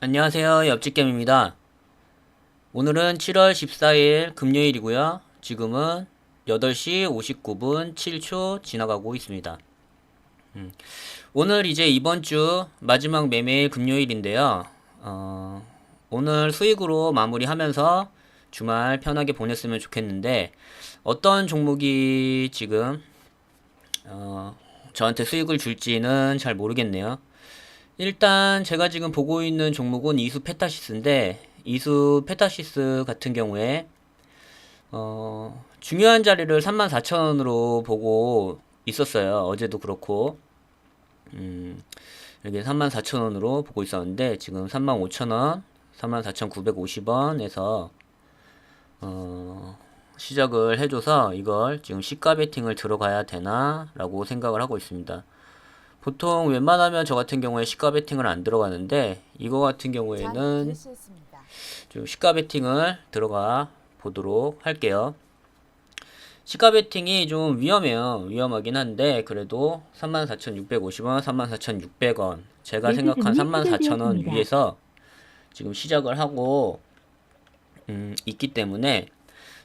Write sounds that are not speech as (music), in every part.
안녕하세요. 옆집겜입니다. 오늘은 7월 14일 금요일이고요. 지금은 8시 59분 7초 지나가고 있습니다. 음, 오늘 이제 이번 주 마지막 매매일 금요일인데요. 어, 오늘 수익으로 마무리하면서 주말 편하게 보냈으면 좋겠는데 어떤 종목이 지금 어, 저한테 수익을 줄지는 잘 모르겠네요. 일단 제가 지금 보고 있는 종목은 이수 페타시스인데 이수 페타시스 같은 경우에 어, 중요한 자리를 34,000원으로 보고 있었어요. 어제도 그렇고 음, 여기 34,000원으로 보고 있었는데 지금 35,000원, 34,950원에서 어, 시작을 해줘서 이걸 지금 시가 베팅을 들어가야 되나 라고 생각을 하고 있습니다. 보통 웬만하면 저 같은 경우에 시가 베팅을 안 들어가는데 이거 같은 경우에는. 좀 시가 베팅을 들어가 보도록 할게요. 시가 베팅이 좀 위험해요. 위험하긴 한데 그래도 34,650원, 34,600원 제가 생각한 주문이 34,000원 추가되었습니다. 위에서 지금 시작을 하고 음, 있기 때문에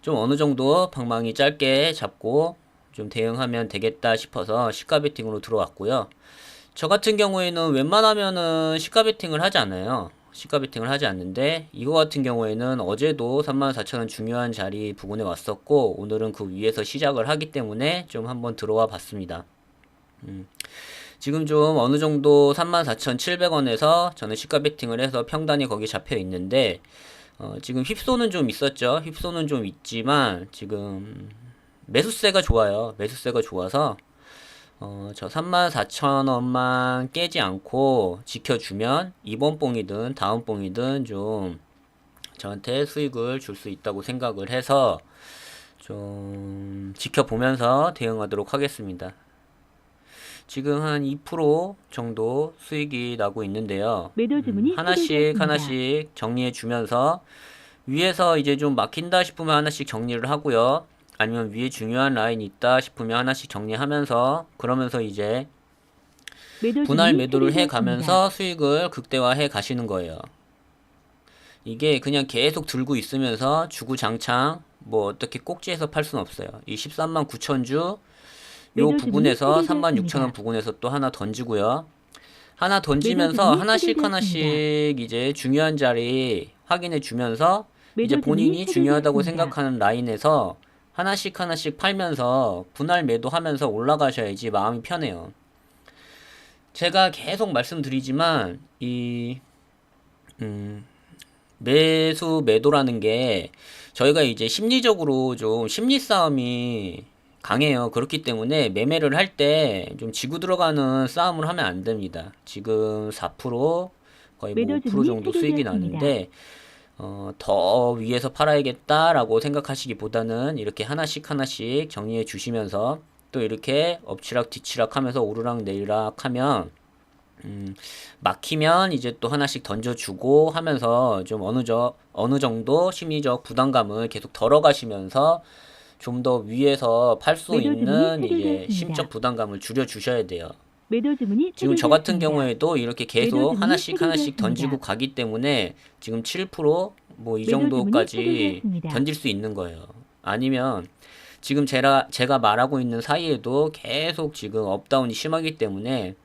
좀 어느 정도 방망이 짧게 잡고 좀 대응하면 되겠다 싶어서 시가 베팅으로 들어왔고요. 저 같은 경우에는 웬만하면은 시가 베팅을 하지 않아요. 시가 베팅을 하지 않는데 이거 같은 경우에는 어제도 34,000원 중요한 자리 부근에 왔었고 오늘은 그 위에서 시작을 하기 때문에 좀 한번 들어와 봤습니다. 음, 지금 좀 어느 정도 34,700원에서 저는 시가 베팅을 해서 평단이 거기 잡혀 있는데 어, 지금 휩소는 좀 있었죠. 휩소는 좀 있지만 지금 매수세가 좋아요. 매수세가 좋아서 어, 저 34,000원만 깨지 않고 지켜주면 이번 뽕이든 다음 뽕이든 좀 저한테 수익을 줄 수 있다고 생각을 해서 좀 지켜보면서 대응하도록 하겠습니다. 지금 한 2% 정도 수익이 나고 있는데요. 음, 하나씩. 하나씩 정리해 주면서 위에서 이제 좀 막힌다 싶으면 하나씩 정리를 하고요. 아니면 위에 중요한 라인이 있다 싶으면 하나씩 정리하면서 그러면서 이제 분할 매도를 해. 가면서 수익을 극대화해 가시는 거예요. 이게 그냥 계속 들고 있으면서 주구장창 뭐 어떻게 꼭지에서 팔 수는 없어요. 이 13만 9천 주 요 부분에서 주문이 3만 6천 원. 부분에서 또 하나 던지고요. 하나 던지면서 하나씩. 하나씩 이제 중요한 자리 확인해 주면서 이제 본인이 중요하다고. 생각하는 라인에서 하나씩 하나씩 팔면서 분할 매도하면서 올라가셔야지 마음이 편해요. 제가 계속 말씀드리지만 이 음, 매수 매도라는 게 저희가 이제 심리적으로 좀 심리 싸움이 강해요. 그렇기 때문에 매매를 할 때 좀 지고 들어가는 싸움을 하면 안 됩니다. 지금 4% 거의 뭐 매도 5% 주문이 정도 수익이. 나는데 어, 더 위에서 팔아야겠다라고 생각하시기보다는 이렇게 하나씩 하나씩 정리해 주시면서 또 이렇게 엎치락 뒤치락 하면서 오르락 내리락 하면 음, 막히면 이제 또 하나씩 던져주고 하면서 좀 어느 저 어느 정도 심리적 부담감을 계속 덜어가시면서 좀 더 위에서 팔수 매도 있는 주문이 이제. 심적 부담감을 줄여 주셔야 돼요. 매도 주문이 지금 저 같은. 경우에도 이렇게 계속 하나씩 하나씩. 던지고 가기 때문에 지금 7%뭐 이 정도까지. 던질 수 있는 거예요. 아니면 지금 제가 제가 말하고 있는 사이에도 계속 지금 업다운이 심하기 때문에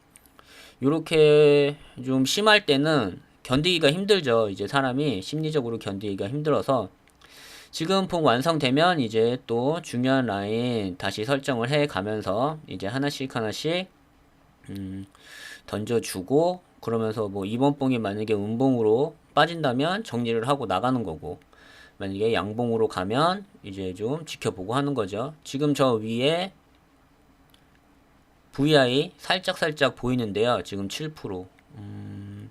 이렇게 좀 심할 때는 견디기가 힘들죠. 이제 사람이 심리적으로 견디기가 힘들어서 지금 폭 완성되면 이제 또 중요한 라인 다시 설정을 해 가면서 이제 하나씩 하나씩 음, 던져주고 그러면서 뭐 이번 봉이 만약에 음봉으로 빠진다면 정리를 하고 나가는 거고 만약에 양봉으로 가면 이제 좀 지켜보고 하는 거죠. 지금 저 위에 VI 살짝살짝 보이는데요. 지금 7%. 음,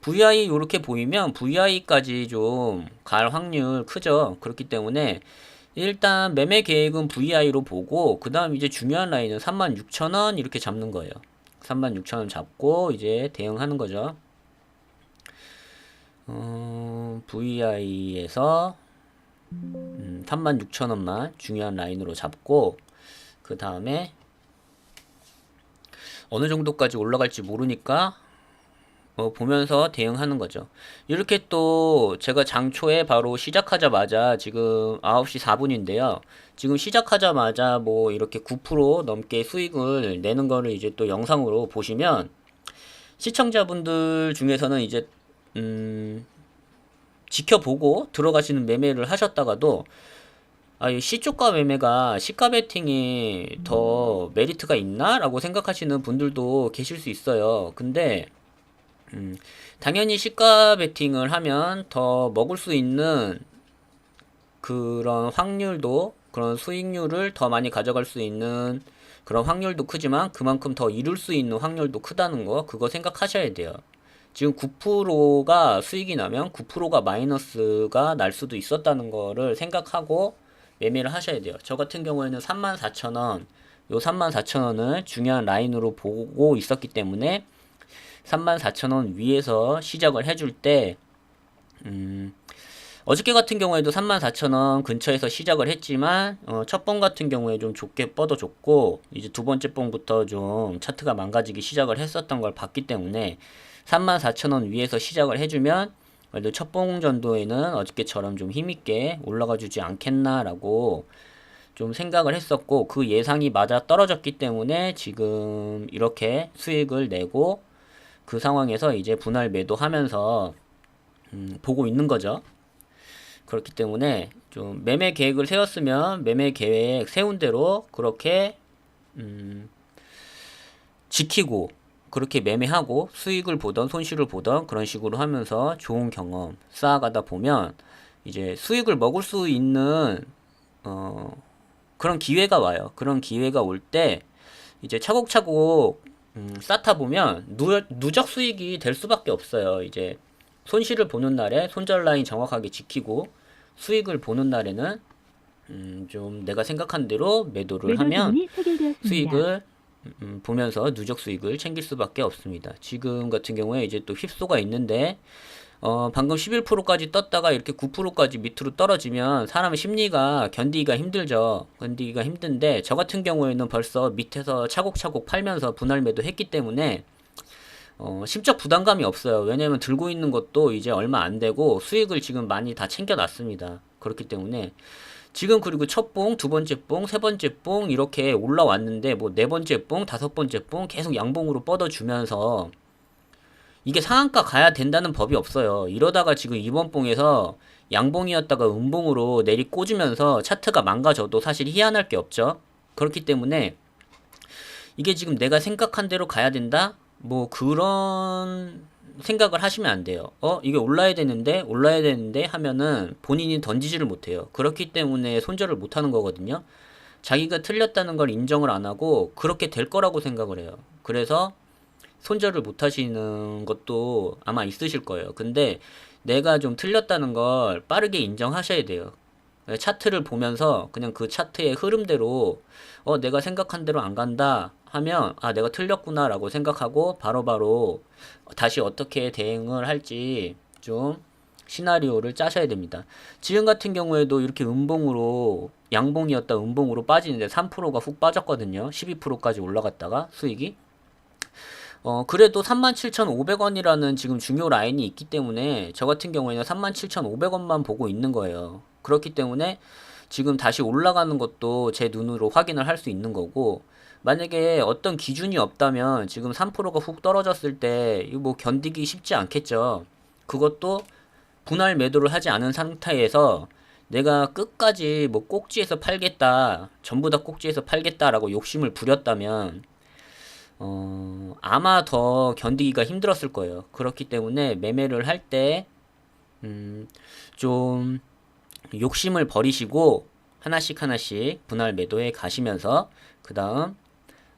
VI 이렇게 보이면 VI까지 좀 갈 확률 크죠. 그렇기 때문에 일단 매매 계획은 VI로 보고 그 다음 이제 중요한 라인은 36,000원 이렇게 잡는 거예요. 36,000원 잡고 이제 대응하는 거죠. 어, VI에서 음, 36,000원만 중요한 라인으로 잡고 그 다음에 어느 정도까지 올라갈지 모르니까 어, 보면서 대응하는 거죠. 이렇게 또 제가 장초에 바로 시작하자마자 지금 9시 4분인데요. 지금 시작하자마자 뭐 이렇게 9% 넘게 수익을 내는 거를 이제 또 영상으로 보시면 시청자분들 중에서는 이제 음 지켜보고 들어가시는 매매를 하셨다가도 아, 이 시초가 매매가 시가 베팅이 더 메리트가 있나? 라고 생각하시는 분들도 계실 수 있어요. 근데 음, 당연히 시가 베팅을 하면 더 먹을 수 있는 그런 확률도 그런 수익률을 더 많이 가져갈 수 있는 그런 확률도 크지만 그만큼 더 이룰 수 있는 확률도 크다는 거 그거 생각하셔야 돼요. 지금 9%가 수익이 나면 9%가 마이너스가 날 수도 있었다는 거를 생각하고 매매를 하셔야 돼요. 저 같은 경우에는 34,000원, 요 34,000원을 중요한 라인으로 보고 있었기 때문에 34,000원 위에서 시작을 해줄 때, 음, 어저께 같은 경우에도 34,000원 근처에서 시작을 했지만, 어, 첫 번 같은 경우에 좀 좋게 뻗어줬고, 이제 두 번째 번부터 좀 차트가 망가지기 시작을 했었던 걸 봤기 때문에, 34,000원 위에서 시작을 해주면, 그래도 첫 봉전도에는 어저께처럼 좀 힘있게 올라가 주지 않겠나라고 좀 생각을 했었고 그 예상이 맞아 떨어졌기 때문에 지금 이렇게 수익을 내고 그 상황에서 이제 분할 매도하면서 음, 보고 있는 거죠. 그렇기 때문에 좀 매매 계획을 세웠으면 매매 계획 세운 대로 그렇게 음, 지키고 그렇게 매매하고 수익을 보던 손실을 보던 그런 식으로 하면서 좋은 경험 쌓아가다 보면 이제 수익을 먹을 수 있는 어 그런 기회가 와요. 그런 기회가 올 때 이제 차곡차곡 음, 쌓다 보면 누, 누적 수익이 될 수밖에 없어요. 이제 손실을 보는 날에 손절 라인 정확하게 지키고 수익을 보는 날에는 음, 좀 내가 생각한 대로 매도를 매도 하면. 수익을 음, 보면서 누적 수익을 챙길 수밖에 없습니다. 지금 같은 경우에 이제 또 휩소가 있는데 어, 방금 11%까지 떴다가 이렇게 9%까지 밑으로 떨어지면 사람의 심리가 견디기가 힘들죠. 견디기가 힘든데 저 같은 경우에는 벌써 밑에서 차곡차곡 팔면서 분할 매도 했기 때문에 어, 심적 부담감이 없어요. 왜냐면 들고 있는 것도 이제 얼마 안 되고 수익을 지금 많이 다 챙겨놨습니다. 그렇기 때문에 지금 그리고 첫 봉, 두 번째 봉, 세 번째 봉 이렇게 올라왔는데 뭐 네 번째 봉, 다섯 번째 봉 계속 양봉으로 뻗어주면서 이게 상한가 가야 된다는 법이 없어요. 이러다가 지금 이번 봉에서 양봉이었다가 음봉으로 내리 꽂으면서 차트가 망가져도 사실 희한할 게 없죠. 그렇기 때문에 이게 지금 내가 생각한 대로 가야 된다? 뭐 그런 생각을 하시면 안 돼요. 어, 이게 올라야 되는데, 올라야 되는데 하면은 본인이 던지지를 못해요. 그렇기 때문에 손절을 못 하는 거거든요. 자기가 틀렸다는 걸 인정을 안 하고 그렇게 될 거라고 생각을 해요. 그래서 손절을 못 하시는 것도 아마 있으실 거예요. 근데 내가 좀 틀렸다는 걸 빠르게 인정하셔야 돼요. 차트를 보면서 그냥 그 차트의 흐름대로 어 내가 생각한 대로 안 간다 하면 아 내가 틀렸구나라고 생각하고 바로바로 다시 어떻게 대응을 할지 좀 시나리오를 짜셔야 됩니다. 지금 같은 경우에도 이렇게 음봉으로 양봉이었다 음봉으로 빠지는데 3%가 훅 빠졌거든요. 12%까지 올라갔다가 수익이 어, 그래도 37,500원이라는 지금 중요 라인이 있기 때문에 저 같은 경우에는 37,500원만 보고 있는 거예요. 그렇기 때문에 지금 다시 올라가는 것도 제 눈으로 확인을 할 수 있는 거고 만약에 어떤 기준이 없다면 지금 3%가 훅 떨어졌을 때 뭐 견디기 쉽지 않겠죠. 그것도 분할 매도를 하지 않은 상태에서 내가 끝까지 뭐 꼭지에서 팔겠다, 전부 다 꼭지에서 팔겠다라고 욕심을 부렸다면 어, 아마 더 견디기가 힘들었을 거예요. 그렇기 때문에 매매를 할 때, 음, 좀 욕심을 버리시고 하나씩 하나씩 분할 매도해 가시면서 그 다음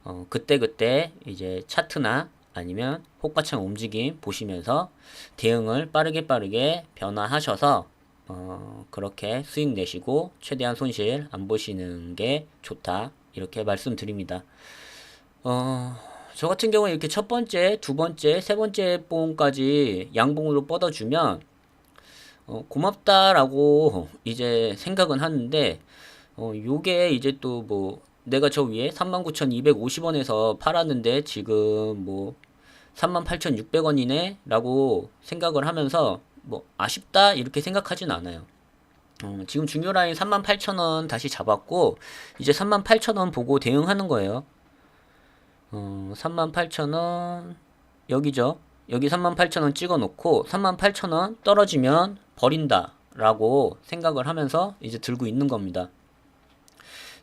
어, 그때그때 이제 차트나 아니면 호가창 움직임 보시면서 대응을 빠르게 빠르게 변화하셔서 어, 그렇게 수익 내시고 최대한 손실 안 보시는 게 좋다. 이렇게 말씀드립니다. 어, 저 같은 경우에 이렇게 첫 번째, 두 번째, 세 번째 봉까지 양봉으로 뻗어주면 어, 고맙다라고 (laughs) 이제 생각은 하는데 어, 요게 이제 또 뭐 내가 저 위에 39,250원에서 팔았는데 지금 뭐 38,600원이네 라고 생각을 하면서 뭐 아쉽다 이렇게 생각하진 않아요. 어, 지금 중요 라인 38,000원 다시 잡았고 이제 38,000원 보고 대응하는 거예요. 어, 38,000원 여기죠. 여기 38,000원 찍어 놓고 38,000원 떨어지면 버린다 라고 생각을 하면서 이제 들고 있는 겁니다.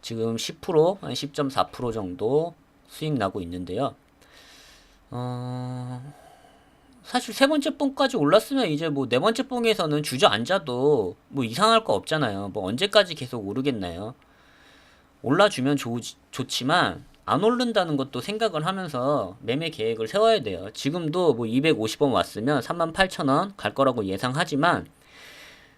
지금 10%, 한 10.4% 정도 수익 나고 있는데요. 어, 사실 세 번째 뽕까지 올랐으면 이제 뭐 네 번째 뽕에서는 주저앉아도 뭐 이상할 거 없잖아요. 뭐 언제까지 계속 오르겠나요? 올라주면 좋, 좋지만 안 오른다는 것도 생각을 하면서 매매 계획을 세워야 돼요. 지금도 뭐 250원 왔으면 38,000원 갈 거라고 예상하지만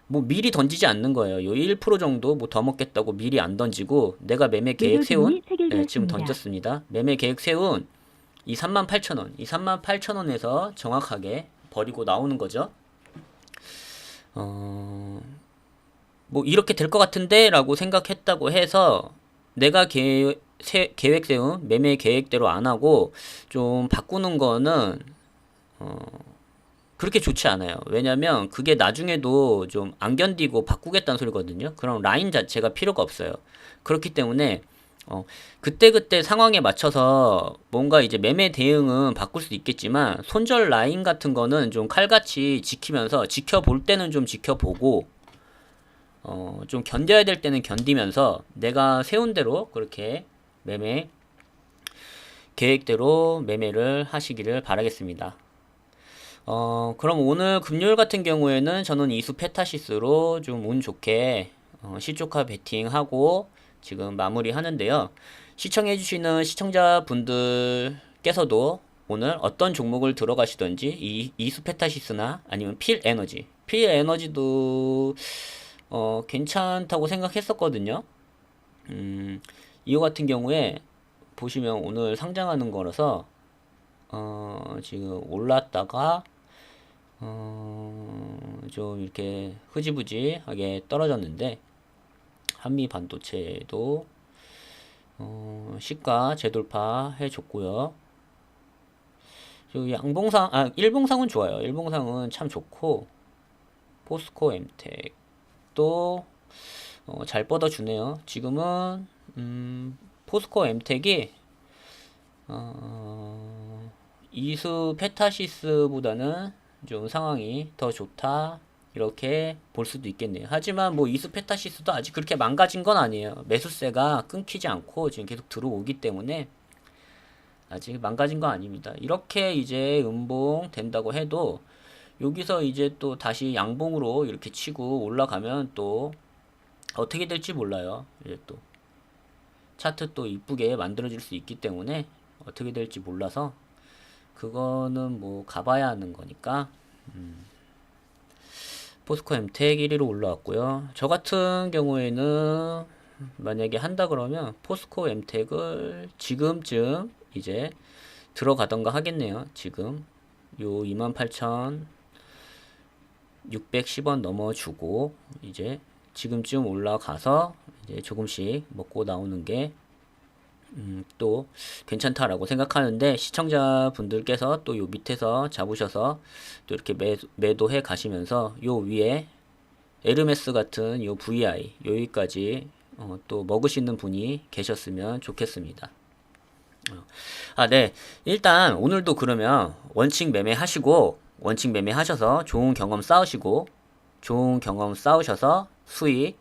뭐 미리 던지지 않는 거예요. 요 1% 정도 뭐 더 먹겠다고 미리 안 던지고 내가 매매 계획 세운. 네, 지금 던졌습니다. 매매 계획 세운 이 38,000원, 이 38,000원에서 정확하게 버리고 나오는 거죠. 어, 뭐 이렇게 될 것 같은데라고 생각했다고 해서 내가 계, 세, 계획 세운 매매 계획대로 안 하고 좀 바꾸는 거는 어, 그렇게 좋지 않아요. 왜냐면 그게 나중에도 좀 안 견디고 바꾸겠다는 소리거든요. 그럼 라인 자체가 필요가 없어요. 그렇기 때문에 어, 그때그때 상황에 맞춰서 뭔가 이제 매매 대응은 바꿀 수도 있겠지만 손절 라인 같은 거는 좀 칼같이 지키면서 지켜볼 때는 좀 지켜보고 어, 좀 견뎌야 될 때는 견디면서 내가 세운 대로 그렇게 매매 계획대로 매매를 하시기를 바라겠습니다. 어, 그럼 오늘 금요일 같은 경우에는 저는 이수 페타시스로 좀 운 좋게 어, 시초카 베팅하고 지금 마무리 하는데요. 시청해주시는 시청자분들께서도 오늘 어떤 종목을 들어가시던지 이 이수 페타시스나 아니면 필 에너지, 필 에너지도 어, 괜찮다고 생각했었거든요. 음, 이거 같은 경우에 보시면 오늘 상장하는 거라서 어, 지금 올랐다가 어, 좀 이렇게 흐지부지하게 떨어졌는데 한미 반도체도 어, 시가 재돌파 해줬고요. 저 양봉상 아 일봉상은 좋아요. 일봉상은 참 좋고 포스코 엠텍도 어, 잘 뻗어주네요. 지금은 음, 포스코 엠텍이 어, 이수 페타시스보다는 좀 상황이 더 좋다 이렇게 볼 수도 있겠네요. 하지만 뭐 이수 페타시스도 아직 그렇게 망가진 건 아니에요. 매수세가 끊기지 않고 지금 계속 들어오기 때문에 아직 망가진 건 아닙니다. 이렇게 이제 음봉 된다고 해도 여기서 이제 또 다시 양봉으로 이렇게 치고 올라가면 또 어떻게 될지 몰라요. 이제 또 차트 또 이쁘게 만들어질 수 있기 때문에 어떻게 될지 몰라서 그거는 뭐 가봐야 하는 거니까 음. 포스코 엠텍 1위로 올라왔고요. 저 같은 경우에는 만약에 한다 그러면 포스코 엠텍을 지금쯤 이제 들어가던가 하겠네요. 지금 요 28,610원 넘어주고 이제 지금쯤 올라가서 이제 조금씩 먹고 나오는 게 음, 또 괜찮다라고 생각하는데 시청자분들께서 또 요 밑에서 잡으셔서 또 이렇게 매, 매도해 가시면서 요 위에 에르메스 같은 요 VI 여기까지 어, 또 먹으시는 분이 계셨으면 좋겠습니다. 어. 아, 네. 일단 오늘도 그러면 원칙 매매 하시고 원칙 매매 하셔서 좋은 경험 쌓으시고 좋은 경험 쌓으셔서 수익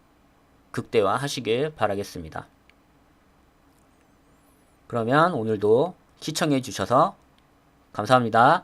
극대화 하시길 바라겠습니다. 그러면 오늘도 시청해 주셔서 감사합니다.